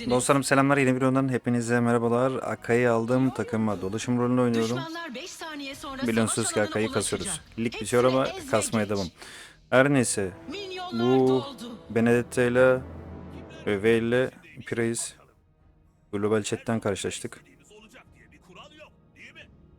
katlediniz. Dostlarım selamlar yeni bir videodan hepinize merhabalar. Akai'yi aldım takıma dolaşım rolünü oynuyorum. Düşmanlar 5 saniye sonra Biliyorsunuz ki Akai'yi kasıyoruz. Lig bitiyor ama kasmaya devam. Her neyse bu. Benedetta ile Öve ile Price Global Chat'ten karşılaştık.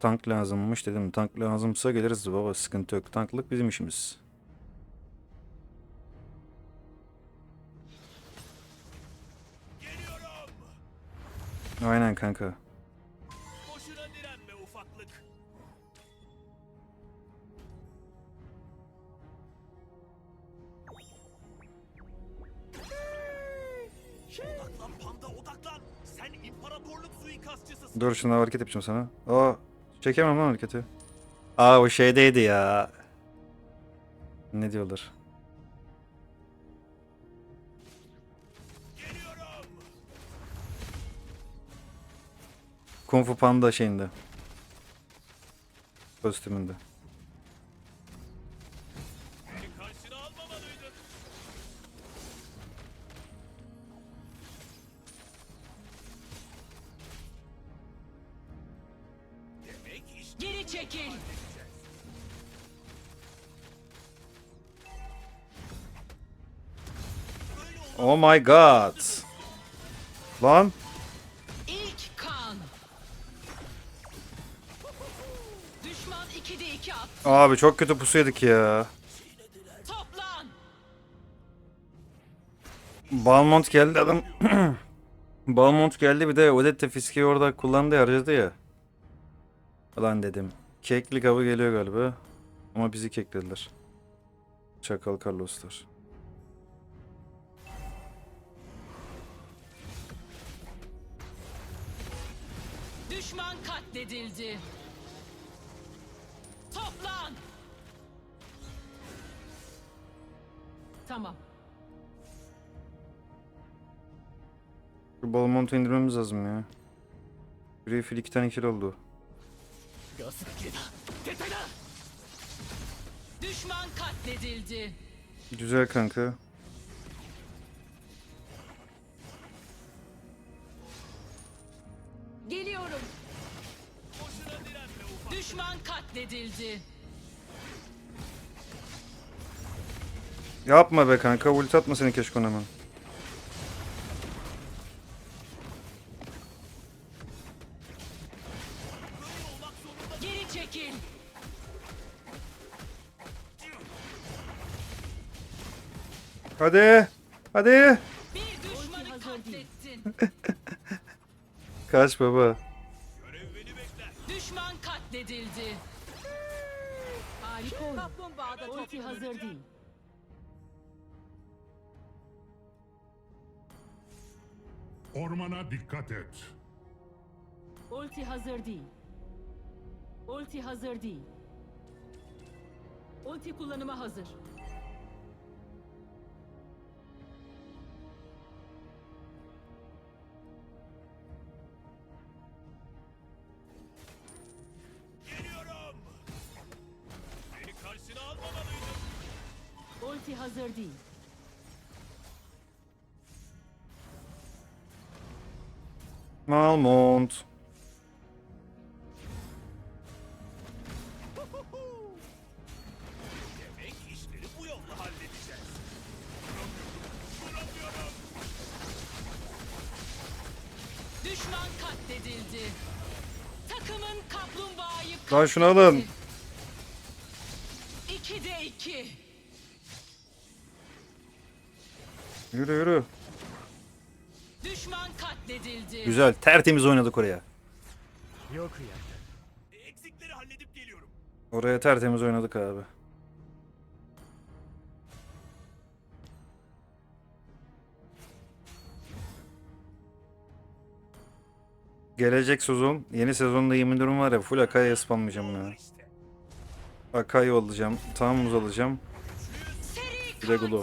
Tank lazımmış dedim. Tank lazımsa geliriz baba sıkıntı yok. Tanklık bizim işimiz. Aynen kanka. Boşuna direnme ufaklık. Odaklan panda odaklan. Sen imparatorluk suikastçısısın. Dur şuna hareket yapacağım sana. Aa çekemem lan hareketi. Aa o şeydeydi ya. Ne diyorlar? Kung Fu Panda şeyinde. Kostümünde. Geri çekil. Oh my god. Lan. Abi çok kötü pusu yedik ya. Balmont geldi adam. Balmont geldi bir de Odette Fiski'yi orada kullandı harcadı ya. Ulan dedim. Keklik avı geliyor galiba. Ama bizi keklediler. Çakal Carlos'lar. Düşman katledildi. Toplan! Tamam. Şu Balmont'u indirmemiz lazım ya. Buraya fil iki tane kill oldu. Düşman katledildi. Güzel kanka. Katledildi. Yapma be kanka ulti atma seni keşke ona hemen. Geri çekil. Hadi. Hadi. Bir düşmanı katlettin. Kaç baba. Hazır değil. Ormana dikkat et. Ulti hazır değil. Ulti hazır değil. Ulti kullanıma hazır. Duramıyorum. Düşman katledildi. Takımın kaplumbağayı Lan şunu alın. 2'de 2. Yürü yürü. Katledildi. Güzel tertemiz oynadık oraya. Eksikleri halledip geliyorum. Oraya tertemiz oynadık abi. Gelecek sezon, yeni sezonda yemin ediyorum var ya full Akai'ye spamlayacağım ya. Akai alacağım, Tamuz alacağım. Bir de Gulo.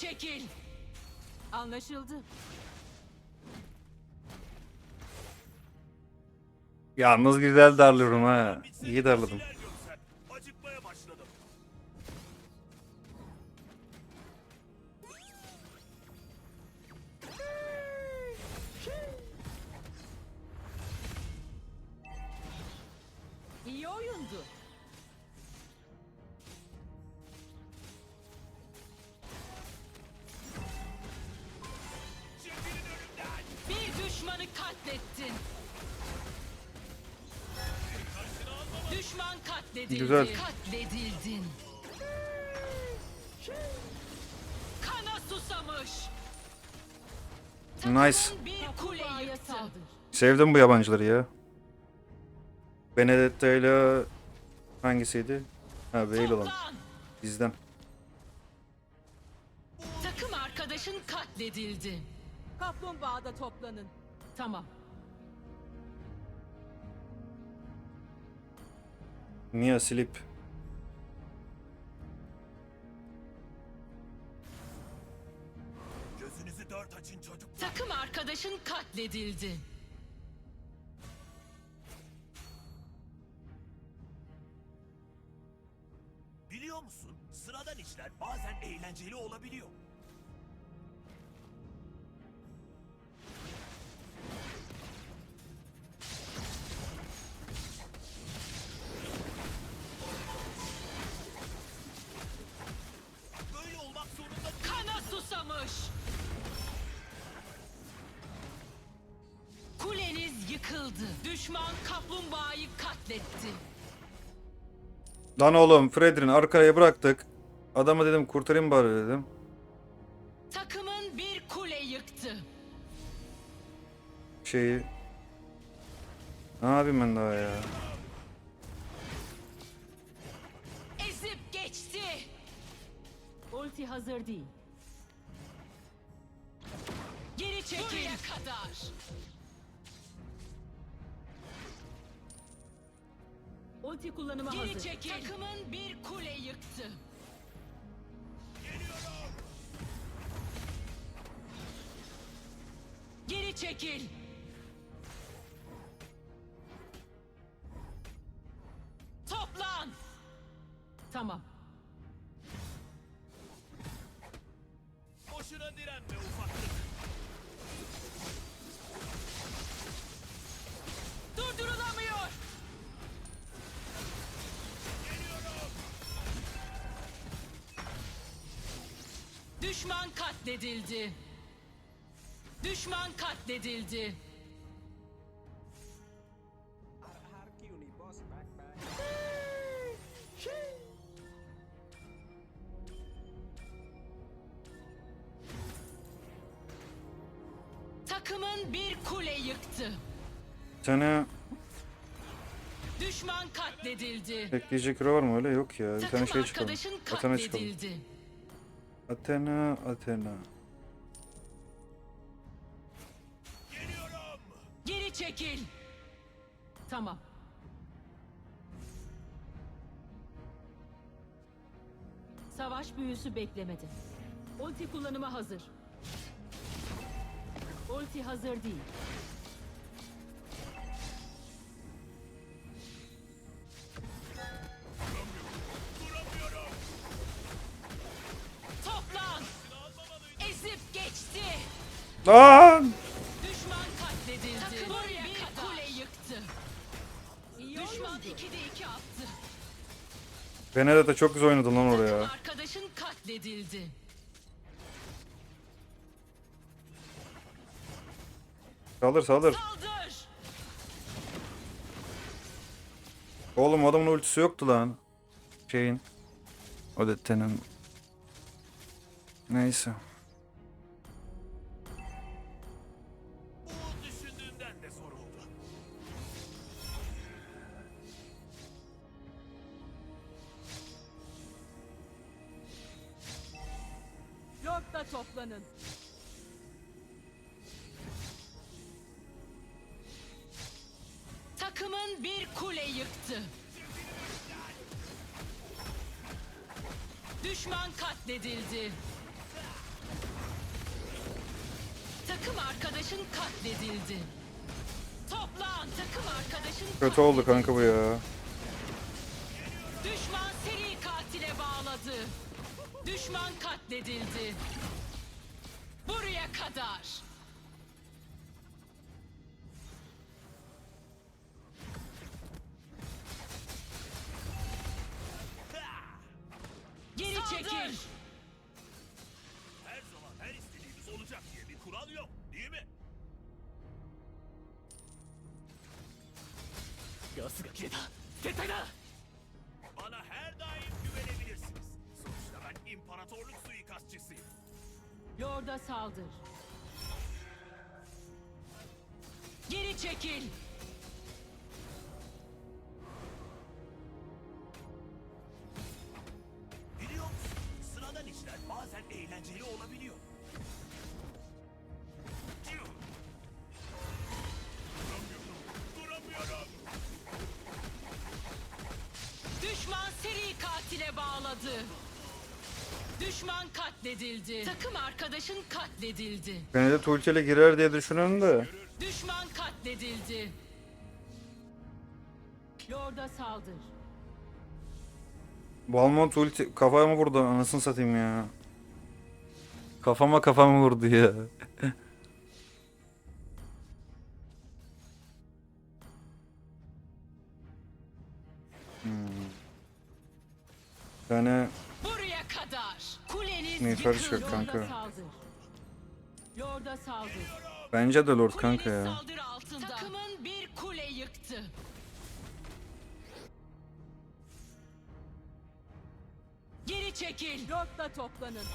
çekil. Anlaşıldı. Yalnız güzel darlıyorum ha. İyi darladım. Düşmanı katlettin. Düşman katledildi. Güzel. Katledildin. Kana susamış. Nice. Sevdim bu yabancıları ya. Benedetta ile hangisiydi? Ha Veil olan. Bizden. Takım arkadaşın katledildi. Kaplumbağada toplanın. Tamam. Mia Slip. Gözünüzü dört açın çocuk. Takım arkadaşın katledildi. Biliyor musun? Sıradan işler bazen eğlenceli olabiliyor. Düşman kaplumbağayı katletti. Lan oğlum Fredrin arkaya bıraktık. Adama dedim kurtarayım bari dedim. Takımın bir kule yıktı. Şeyi. Ne yapayım ben daha ya? Ezip geçti. Ulti hazır değil. Geri çekil. Buraya kadar. Ulti kullanıma Geri hazır. çekil. Takımın bir kule yıktı. Geri çekil. Toplan. Tamam. boşuna direnme ufaklık. Düşman katledildi. Düşman katledildi. Takımın bir kule yıktı. Bir tane Düşman katledildi. ekleyecek hero var mı öyle? Yok ya. Bir Takım tane şey çıkalım. arkadaşın Athena çıkalım. katledildi. Athena, Athena. Geliyorum. Geri çekil. Tamam. Savaş büyüsü beklemedi. Ulti kullanıma hazır. Ulti hazır değil. Lan! Düşman katledildi. Takımın bir kule yıktı. Düşman 2'de 2 attı. Benedetta çok güzel oynadı lan Takım oraya. arkadaşın katledildi. Saldır saldır. Saldır. Oğlum adamın ultisi yoktu lan. Şeyin. Odette'nin. Neyse. Toplanın. Takımın bir kule yıktı. Düşman katledildi. Takım arkadaşın katledildi. Toplan takım arkadaşın Kötü oldu kanka bu ya. Düşman seri katile bağladı. Düşman katledildi. Buraya kadar. Geri çekil. Her zaman her istediğimiz olacak diye bir kural yok, değil mi? ガスが切れた絶対だ Bana her daim güvenebilirsiniz. Sonuçta ben imparatorluk suikastçısıyım. Lord'a saldır. Geri çekil. Biliyor musun? Sıradan işler bazen eğlenceli olabiliyor. Düşman seri katile bağladı. Düşman katledildi. Takım arkadaşın katledildi. Beni de Tuğçe'yle girer diye düşünüyorum da. Düşman katledildi. Lord'a saldır. Balmont ulti kafama vurdu anasını satayım ya. Kafama kafama vurdu ya. hmm. Yani. Yıkıldı. çıkıyor kanka. Lord'a saldır. Bence de Lord kanka ya. saldırı altında. Takımın bir kule yıktı. Geri çekil. Lord'la toplanın.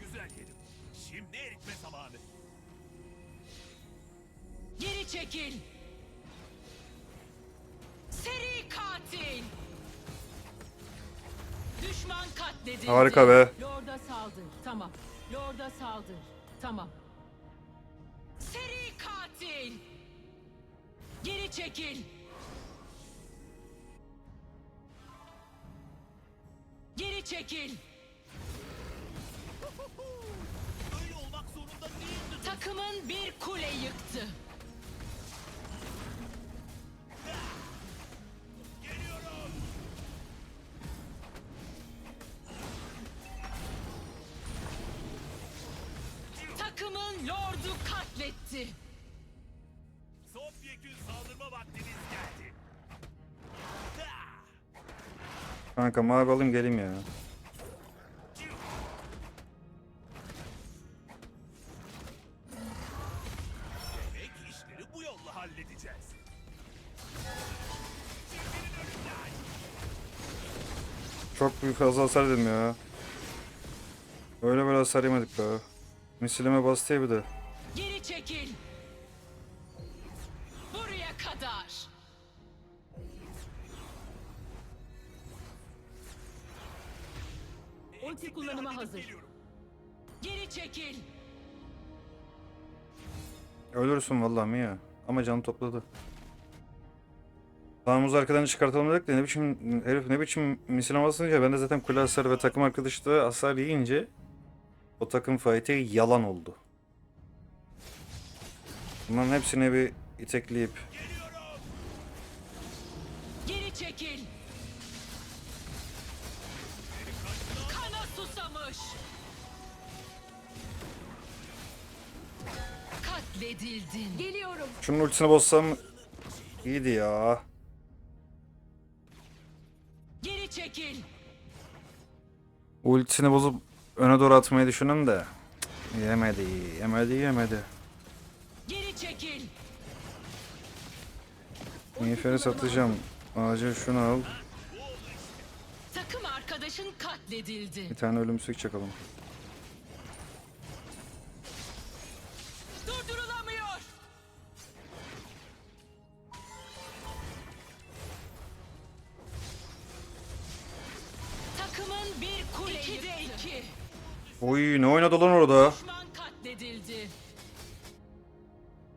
Güzel yedim. Şimdi eritme zamanı. Geri çekil. Düşman katledildi. Harika be. Lord'a saldır. Tamam. Lord'a saldır. Tamam. Seri katil. Geri çekil. Geri çekil. Böyle olmak zorunda değildir. Takımın bir kule yıktı. Kanka mavi alayım geleyim ya. Çok büyük fazla hasar yedim ya. Öyle böyle hasar yemedik be. Misilime bastı ya bir de. Geri çekil. Eksikleri kullanıma hazır. geliyorum. Geri çekil. Ölürsün vallahi Mia. Ama canı topladı. Sağımız arkadan çıkartalım dedik de ne biçim herif ne biçim misile basınca ben de zaten kule ve takım arkadaşı da hasar yiyince o takım fight'i yalan oldu. Bunların hepsini bir itekleyip Katledildin. Geliyorum. şunun ultisini bozsam iyiydi ya. Geri çekil. Ultisini bozup öne doğru atmayı düşünün de yemedi, yemedi, yemedi. Geri çekil. Miğferi satacağım. Acil şunu al. Takım arkadaşın katledildi. Bir tane ölümsüzlük çakalım. Bir kule İkide iki. Oy ne oynadı lan orada? Düşman katledildi.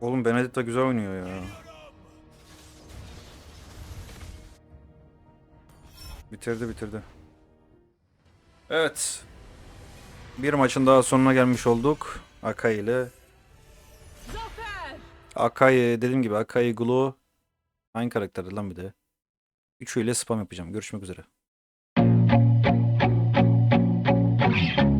Oğlum Benedetta güzel oynuyor ya. Bitirdi bitirdi. Evet. Bir maçın daha sonuna gelmiş olduk. Akai ile. Zafer! Akai dediğim gibi Akai Glow. Aynı karakterdi lan bir de. Üçüyle spam yapacağım. Görüşmek üzere. thank you.